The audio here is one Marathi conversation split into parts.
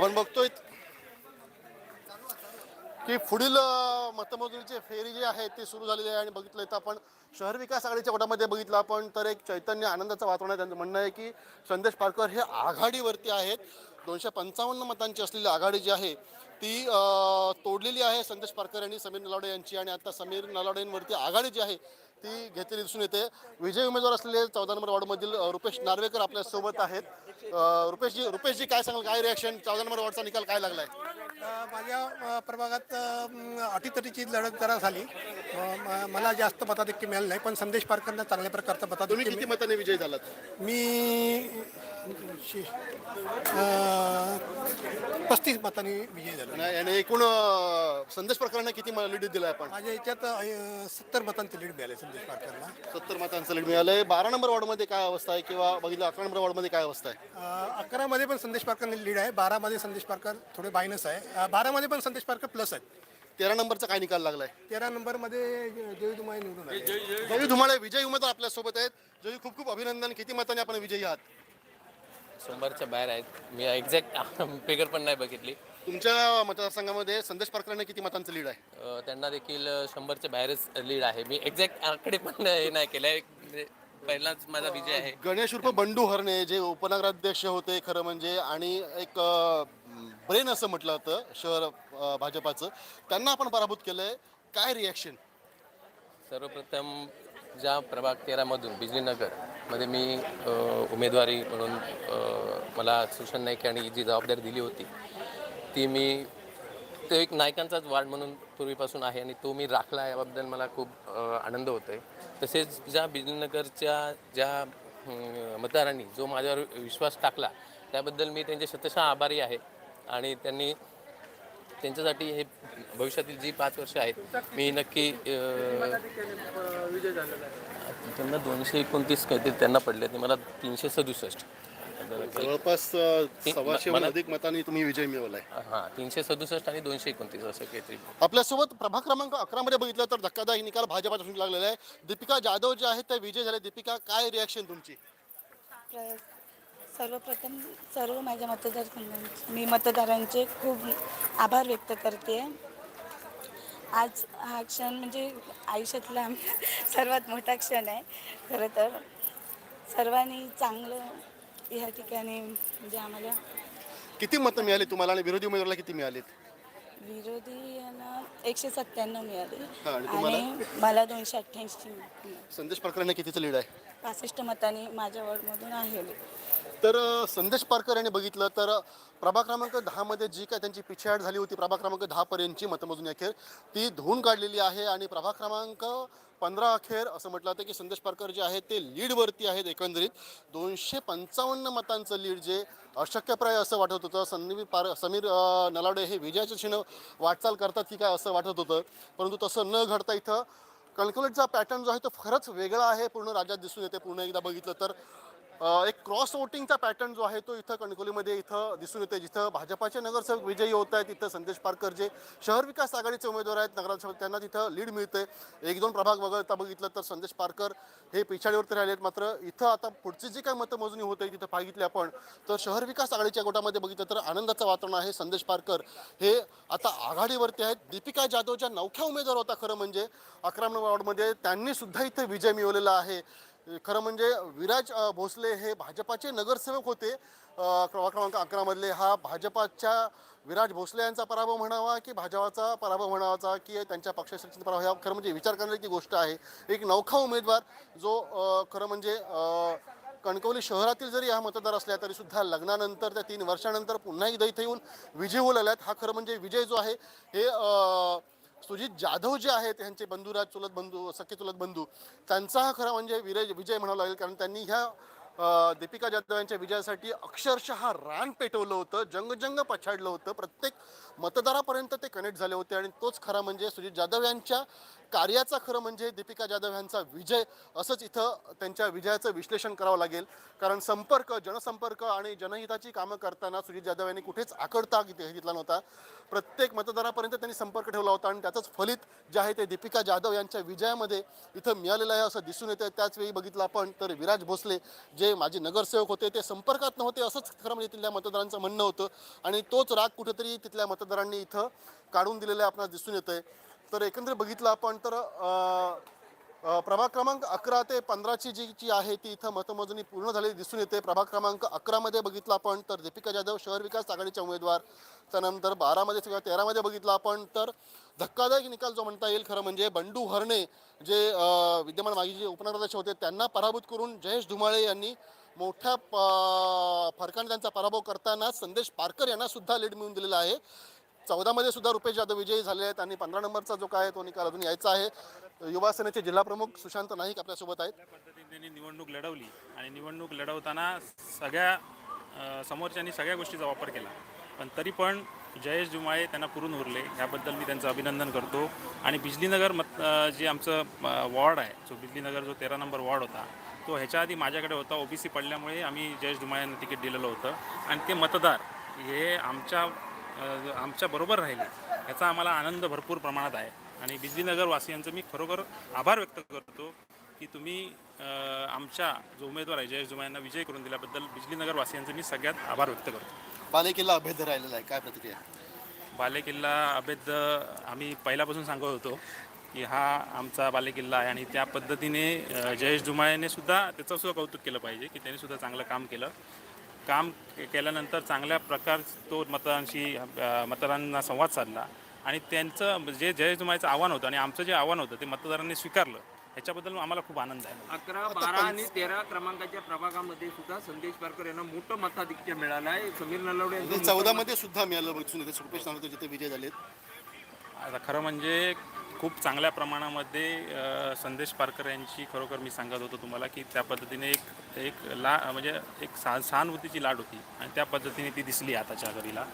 आपण बघतोय की पुढील अ, फेरी जी आहे ती सुरू झालेली आहे आणि बघितलं तर आपण शहर विकास आघाडीच्या गटामध्ये बघितलं आपण तर एक चैतन्य आनंदाचं वातावरण आहे. त्यांचं म्हणणं आहे की संदेश पारकर हे आघाडीवरती आहेत. दोनशे पंचावन्न मतांची असलेली आघाडी जी आहे ती तोडलेली आहे संदेश पारकर यांनी समीर नलावडे यांची आणि आता समीर नलावडेंवरती आघाडी जी आहे ती घेतलेली दिसून येते. विजय उमेदवार असलेले चौदा नंबर वॉर्डमधील रुपेश नार्वेकर आपल्यासोबत आहेत. रुपेशजी रुपेशजी काय सांगाल? काय रिॲक्शन चौदा नंबर वॉर्डचा निकाल काय लागलाय? माझ्या प्रभागात अटीतटीची लढत जरा झाली. मला जास्त मताधिक्य मिळालं नाही पण संदेश पारकरनं चांगल्या प्रकारचं मताधिक्य किती मताने विजयी झालात? मिळ- मी पस्तीस मतांनी विजयी झालो. आणि एकूण संदेश प्रकरणाने किती लीड दिलाय आपण? माझ्या याच्यात सत्तर मतांचं लीड मिळाले संदेश पारकरला. सत्तर मतांचं लीड मिळालंय. बारा नंबर वॉर्डमध्ये काय अवस्था आहे किंवा बघितलं अकरा नंबर वॉर्डमध्ये काय अवस्था आहे? अकरामध्ये पण संदेश पारकरने लीड आहे. बारामध्ये संदेश पारकर थोडे बायनस आहे. बारामध्ये पण संदेश पारकर प्लस आहेत. तेरा नंबरचा काय निकाल लागलाय? तेरा नंबरमध्ये जय दुमाई निवडून आले. जयू धुमाळे विजय उमेदवार आपल्यासोबत आहेत. जयू खूप खूप अभिनंदन. किती मताने आपण विजयी आहात? शंभरच्या बाहेर आहेत. मी एक्झॅक्ट फिगर पण नाही बघितली. तुमच्या मतदारसंघामध्ये संदेश पारकरांना किती मतांचं लीड आहे? अं, त्यांना देखील शंभरच्या बाहेरच लीड आहे. मी एक्झॅक्ट आकडे पण हे नाही केलं आहे पहिलाच माझा विजय आहे. गणेश उर्फ बंडू हरणे जे उपनगराध्यक्ष होते खरं म्हणजे आणि एक ब्रेन असं म्हटलं होतं शहर अ, भाजपाचं. त्यांना आपण पराभूत केलंय. काय रिॲक्शन सर्वप्रथम ज्या प्रभाग तेरामधून बिजलीनगरमध्ये मी अं, उमेदवारी म्हणून अं, मला सुशन नाईक यांनी जी जबाबदारी दिली होती ती मी तो एक नायकांचाच वार्ड म्हणून पूर्वीपासून आहे आणि तो मी राखला याबद्दल मला खूप अं, आनंद होतो आहे तसेच ज्या बिजलीनगरच्या ज्या मतदारांनी जो माझ्यावर विश्वास टाकला त्याबद्दल मी त्यांचे शतशः आभारी आहे. आणि त्यांनी त्यांच्यासाठी हे भविष्यातील जी पाच वर्ष आहेत मी नक्की त्यांना दोनशे एकोणतीस काहीतरी त्यांना पडले ते मला तीनशे सदुसष्ट. जवळपास अ, सव्वाशेहून अधिक मतांनी तुम्ही विजय मिळवलाय. हां तीनशे सदुसष्ट आणि दोनशे एकोणतीस असं काहीतरी. आपल्यासोबत प्रभाग क्रमांक अकरा मध्ये बघितलं तर धक्कादायक निकाल भाजपाचा सुरू लागलेला आहे. दीपिका जाधव जे आहेत त्या विजय झाले. दीपिका काय रिॲक्शन तुमची? प्र- सर्वप्रथम सर्व माझ्या मतदारसंघांचे मी मतदारांचे खूप आभार व्यक्त करते. आज हा क्षण म्हणजे आयुष्यातला सर्वात मोठा क्षण आहे. खरं तर सर्वांनी चांगलं ह्या ठिकाणी म्हणजे आम्हाला किती मतं मिळाली तुम्हाला आणि विरोधी उमेदवाराला किती मिळालीत? विरोधी यांना एकशे सत्त्याण्णव मिळाले. हा, आणि तुम्हाला? आणि मला दोनशे अठ्ठ्याऐंशी संदेश प्रकरणाने कितीचं लीड आहे? पासष्ट मतांनी माझ्या वॉर्डमधून आहे तर संदेश पारकर यांनी बघितलं तर प्रभा प्रभाग क्रमांक दहामध्ये जी काय त्यांची पिछेहाट झाली होती प्रभाग क्रमांक दहापर्यंतची मतमोजणी अखेर ती धुवून काढलेली आहे आणि प्रभाग क्रमांक पंधरा अखेर असं म्हटलं जातं की संदेश पारकर जे आहेत ते लीडवरती आहेत एकंदरीत. दोनशे पंचावन्न मतांचं लीड जे अशक्यप्राय असं वाटत होतं. संदीप पार समीर नलाडे नलावडे हे विजयाच्या चिन्ह वाटचाल करतात की काय असं वाटत होतं. परंतु तसं न घडता इथं कणकवलीचा पॅटर्न जो आहे तो खरंच वेगळा आहे. पूर्ण राज्यात दिसून येते. पूर्ण एकदा बघितलं तर एक क्रॉस वोटिंगचा पॅटर्न जो आहे तो इथं कणकोलीमध्ये इथं दिसून येते जिथं भाजपाचे नगरसेवक विजयी होत आहेत तिथं संदेश पारकर जे शहर विकास आघाडीचे उमेदवार आहेत नगराध्यक्ष त्यांना तिथं लीड मिळते एक दोन प्रभाग वगळता बघितलं तर संदेश पारकर हे पिछाडीवरती राहिले आहेत. मात्र इथं आता पुढची जी काय मतमोजणी होते तिथं पाहिली आपण तर शहर विकास आघाडीच्या गोटामध्ये बघितलं तर आनंदाचं वातावरण आहे. संदेश पारकर हे आता आघाडीवरती आहेत. दीपिका जाधव ज्या नवख्या उमेदवार होता खरं म्हणजे. अकरा नंबर वॉर्डमध्ये त्यांनी सुद्धा इथे विजय मिळवलेला आहे. खरं म्हणजे विराज भोसले हे भाजपाचे नगरसेवक होते. क्रमांक अकरामधले हा भाजपाच्या विराज भोसले यांचा पराभव म्हणावा की भाजपाचा पराभव म्हणावाचा की त्यांच्या पक्षाचा पराभव? ह्या खरं म्हणजे विचार करण्याची गोष्ट आहे. एक नौखा उमेदवार जो खरं म्हणजे कणकवली शहरातील जरी हा मतदार असला तरी सुद्धा लग्नानंतर त्या तीन वर्षानंतर पुन्हा एकदा इथे येऊन विजय होऊ लागला हा खरं म्हणजे विजय जो आहे हे सुजित जाधव जे आहेत ह्यांचे बंधुराज चुलत बंधू सख्खे चुलत बंधू त्यांचा हा खरा म्हणजे विजय विजय म्हणावा लागेल. कारण त्यांनी ह्या दीपिका जाधव यांच्या विजयासाठी अक्षरशः रान पेटवलं होतं जंगजंग पछाडलं होतं. प्रत्येक मतदारापर्यंत ते कनेक्ट झाले होते. आणि तोच खरा म्हणजे सुजित जाधव यांच्या कार्याचा खरं म्हणजे दीपिका जाधव यांचा विजय असंच इथं त्यांच्या विजयाचं विश्लेषण करावं लागेल. कारण संपर्क जनसंपर्क आणि जनहिताची कामं करताना सुजित जाधव यांनी कुठेच आकडता घेतला नव्हता. प्रत्येक मतदारापर्यंत त्यांनी संपर्क ठेवला होता आणि त्याचंच फलित जे आहे ते दीपिका जाधव यांच्या विजयामध्ये इथं मिळालेलं आहे असं दिसून येतं त्याचवेळी बघितलं आपण तर विराज भोसले जे माजी नगरसेवक होते ते संपर्कात नव्हते असंच खरं म्हणजे तिथल्या मतदारांचं म्हणणं होतं. आणि तोच राग कुठेतरी तिथल्या मतदारांनी इथं काढून दिलेला आपणास दिसून येतं आहे तर एकंदरीत बघितलं आपण तर प्रभाग क्रमांक अकरा ते पंधराची जी जी आहे ती इथं मतमोजणी पूर्ण झालेली दिसून येते. प्रभाग क्रमांक अकरामध्ये बघितलं आपण तर दीपिका जाधव शहर विकास आघाडीच्या उमेदवार. त्यानंतर बारामध्ये किंवा तेरामध्ये बघितलं आपण तर धक्कादायक निकाल जो म्हणता येईल खरं म्हणजे बंडू हरणे जे विद्यमान माजी जे उपनगराध्यक्ष होते त्यांना पराभूत करून जयेश धुमाळे यांनी मोठ्या प- फरकाने त्यांचा पराभव करताना संदेश पारकर यांना सुद्धा लीड मिळून दिलेला आहे. चौदामध्ये सुद्धा रुपेश जाधव विजयी झाले आहेत आणि पंधरा नंबरचा जो काय तो निकाल अजून यायचा आहे. युवा सेनेचे जिल्हाप्रमुख सुशांत नाईक आपल्यासोबत आहेत. पद्धतीने त्यांनी निवडणूक लढवली आणि निवडणूक लढवताना सगळ्या समोरच्यांनी सगळ्या गोष्टीचा वापर केला. पण तरी पण जयेश जुमाळे त्यांना पुरून उरले. याबद्दल मी त्यांचं अभिनंदन करतो. आणि बिजलीनगर मत जे आमचं वॉर्ड आहे जो बिजलीनगर जो तेरा नंबर वॉर्ड होता तो ह्याच्या आधी माझ्याकडे होता. ओबीसी पडल्यामुळे आम्ही जयेश जुमाळे यांना तिकीट दिलेलं होतं. आणि ते मतदार हे आमच्या आमच्या बरोबर राहिले. याचा आम्हाला आनंद भरपूर प्रमाणात आहे. आणि बिजलीनगर वासियांचं मी खरोखर आभार व्यक्त करतो की तुम्ही आमच्या जो उमेदवार आहे जयेश जुमा यांना विजय करून दिल्याबद्दल बिजलीनगर वासियांचं मी सगळ्यात आभार व्यक्त करतो. बालेकिल्ला अभेद्य राहिलेला आहे. काय प्रतिक्रिया? बालेकिल्ला अभेद आम्ही पहिल्यापासून सांगत होतो की हा आमचा बालेकिल्ला आहे आणि त्या पद्धतीने जयेश सुद्धा त्याचं सुद्धा कौतुक केलं पाहिजे की त्यांनी सुद्धा चांगलं काम केलं. काम के- केल्यानंतर चांगल्या प्रकार तो मतदारांशी मतदारांना संवाद साधला. आणि त्यांचं जे जयेश जुमाळेचं आव्हान होतं आणि आमचं जे आव्हान होतं ते मतदारांनी स्वीकारलं ह्याच्याबद्दल आम्हाला खूप आनंद आहे. अकरा बारा आणि तेरा क्रमांकाच्या प्रभागामध्ये सुद्धा संदेश पारकर यांना मोठं मताधिक्य मिळालं आहे. समीर नलवडे चौदामध्ये सुद्धा मिळालं रुपेश नागवते जिथे विजय झालेत. आता खरं म्हणजे खूप चांगल्या प्रमाणामध्ये संदेश पारकर यांची खरोखर मी सांगत होतो तुम्हाला की त्या पद्धतीने एक एक ला म्हणजे एक सा सहानुभूतीची लाट होती आणि त्या पद्धतीने ती दिसली आताच्या घडीला.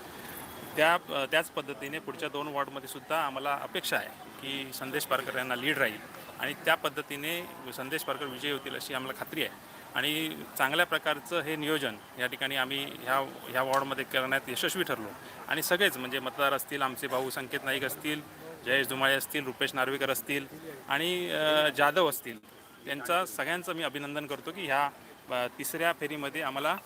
त्या त्याच पद्धतीने पुढच्या दोन वॉर्डमध्ये सुद्धा आम्हाला अपेक्षा आहे की संदेश पारकर यांना लीड राहील आणि त्या पद्धतीने संदेश पारकर विजयी होतील अशी आम्हाला खात्री आहे. आणि चांगल्या प्रकारचं हे नियोजन या ठिकाणी आम्ही ह्या ह्या वॉर्डमध्ये करण्यात यशस्वी ठरलो. आणि सगळेच म्हणजे मतदार असतील आमचे भाऊ संकेत नाईक असतील जयेश धुमाळे असतील रुपेश नार्वेकर असतील आणि जाधव असतील त्यांचा सगळ्यांचं मी अभिनंदन करतो की ह्या तिसऱ्या फेरीमध्ये आम्हाला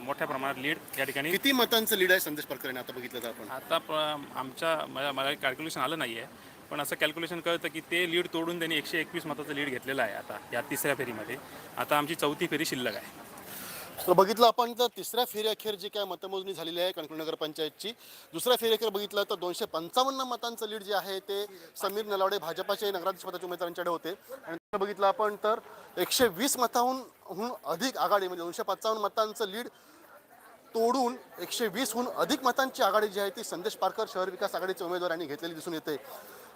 मोठ्या प्रमाणात लीड या ठिकाणी किती मतांचं लीड आहे संदेश पारकर यांनी आता बघितलं तर आपण. आता आमच्या मला मला कॅल्क्युलेशन आलं नाही आहे पण असं कॅल्क्युलेशन कळतं की ते लीड तोडून त्यांनी एकशे एकवीस मताचं लीड घेतलेलं आहे आता या तिसऱ्या फेरीमध्ये. आता आमची चौथी फेरी शिल्लक आहे. तर बघितलं आपण तर तिसऱ्या फेरीअखेर जी काय मतमोजणी झालेली आहे कणकवली नगरपंचायतची दुसऱ्या फेरीअखेर बघितलं तर दोनशे पंचावन्न मतांचं लीड जे आहे ते समीर नलावडे भाजपाचे नगराध्यक्ष पदाचे उमेदवारांच्याकडे होते. आणि बघितलं आपण तर एकशे वीस मताहून हून अधिक आघाडी म्हणजे दोनशे पंचावन्न मतांचं लीड तोडून एकशे वीसहून अधिक मतांची आघाडी जी आहे ती संदेश पारकर शहर विकास आघाडीचे उमेदवार यांनी घेतलेली दिसून येते.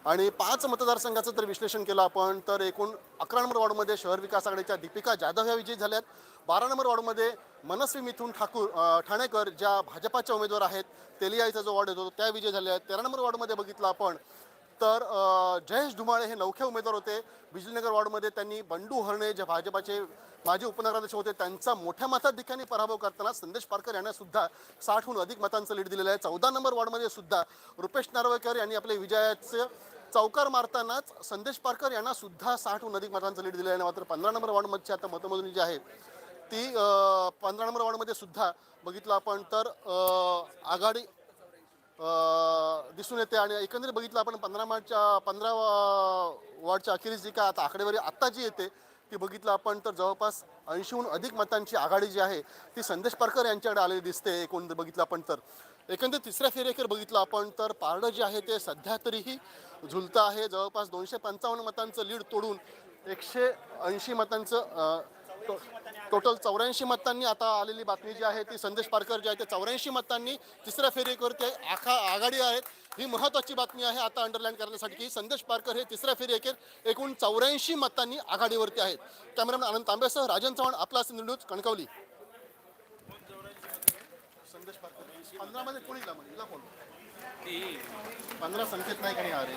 आणि पाच मतदारसंघाचं जर विश्लेषण केलं आपण तर एकूण अकरा नंबर वॉर्डमध्ये शहर विकास आघाडीच्या दीपिका जाधव ह्या विजयी झाल्यात. बारा नंबर वॉर्डमध्ये मनस्वी मिथून ठाकूर ठाणेकर ज्या भाजपाच्या उमेदवार आहेत तेलियाईचा जो वॉर्ड येतो त्या विजय झाल्या आहेत. तेरा नंबर वॉर्डमध्ये बघितलं आपण तर जयेश धुमाळे हे नवखे उमेदवार होते. बिजलीनगर वॉर्डमध्ये त्यांनी बंडू हरणे जे भाजपाचे माजी उपनगराध्यक्ष होते त्यांचा मोठ्या मताधिक्याने पराभव करताना संदेश पारकर यांना सुद्धा साठहून अधिक मतांचं लीड दिलेलं आहे. चौदा नंबर वॉर्डमध्ये सुद्धा रुपेश नार्वेकर यांनी आपले विजयाचे चौकार मारतानाच संदेश पारकर यांना सुद्धा साठहून अधिक मतांचं लीड दिलेलं आहे. मात्र पंधरा नंबर वॉर्डमध्ये आता मतमोजणी जी आहे ती पंधरा नंबर वॉर्डमध्ये सुद्धा बघितलं आपण तर आघाडी दिसून येते आणि एकंदरीत बघितलं आपण पंधरा मार्चच्या पंधरा वॉर्डच्या अखेरीस जी काय आता आकडेवारी आत्ता जी येते ती बघितलं आपण तर जवळपास ऐंशीहून अधिक मतांची आघाडी जी आहे ती संदेश पारकर यांच्याकडे आलेली दिसते एकूण बघितलं आपण तर. एकंदरीत तिसऱ्या फेरीखेर बघितलं आपण तर पारडं जे आहे ते सध्या तरीही झुलतं आहे. जवळपास दोनशे पंचावन्न मतांचं लीड तोडून एकशे ऐंशी मतांचं टोटल चौऱ्याऐंशी मतांनी आता आलेली बातमी जी आहे ती संदेश पारकर जे आहे ते चौऱ्याऐंशी मतांनी तिसऱ्या फेरीवरती आखा आघाडी आहेत ही महत्त्वाची बातमी आहे आता अंडरलाईन करण्यासाठी. की संदेश पारकर हे तिसऱ्या फेरी एकेर एकूण चौऱ्याऐंशी मतांनी आघाडीवरती आहेत. कॅमेरामॅन आनंद तांबेसह राजन चव्हाण आपला सिंधू न्यूज कणकवली. संदेश पारकर पंधरामध्ये कोणी हिला म्हणे? संकेत नाही काही अरे